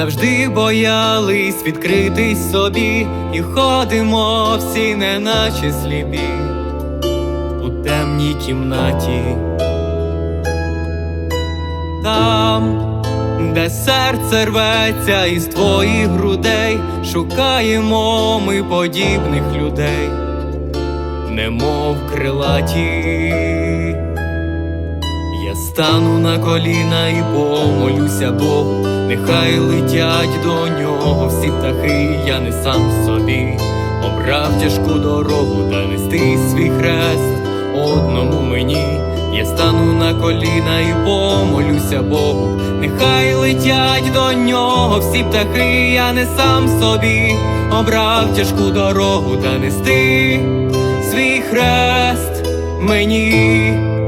завжди боялись відкритись собі, і ходимо всі, неначе сліпі у темній кімнаті. Там, де серце рветься із твоїх грудей, шукаємо ми подібних людей, немов крилаті. Я стану на коліна і помолюся Богу, нехай летять до нього всі птахи, я не сам собі обрав тяжку дорогу та нести свій хрест одному мені. Я стану на коліна і помолюся Богу, нехай летять до нього всі птахи, я не сам собі обрав тяжку дорогу та нести свій хрест мені.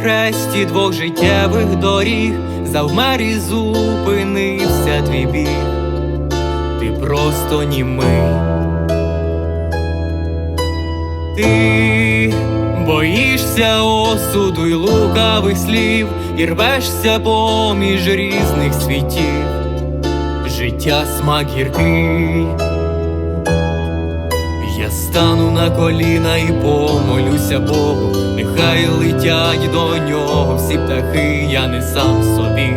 Перехресті двох життєвих доріг завмер і зупинився твій біг, ти просто німий. Ти боїшся осуду й лукавих слів, і рвешся поміж різних світів, життя смак гіркий. Я стану на коліна і помолюся Богу, нехай летять до нього всі птахи, я не сам собі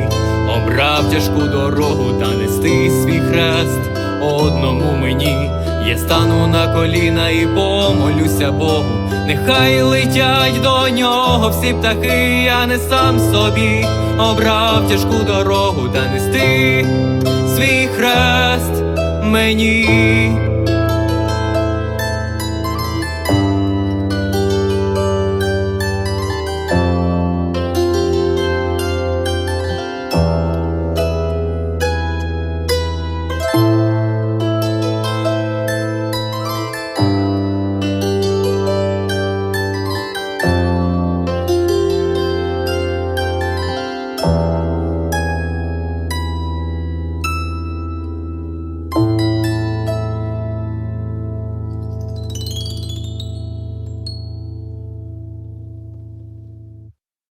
обрав тяжку дорогу та нести свій хрест одному мені. Я стану на коліна і помолюся Богу, нехай летять до нього всі птахи, я не сам собі обрав тяжку дорогу та нести свій хрест мені.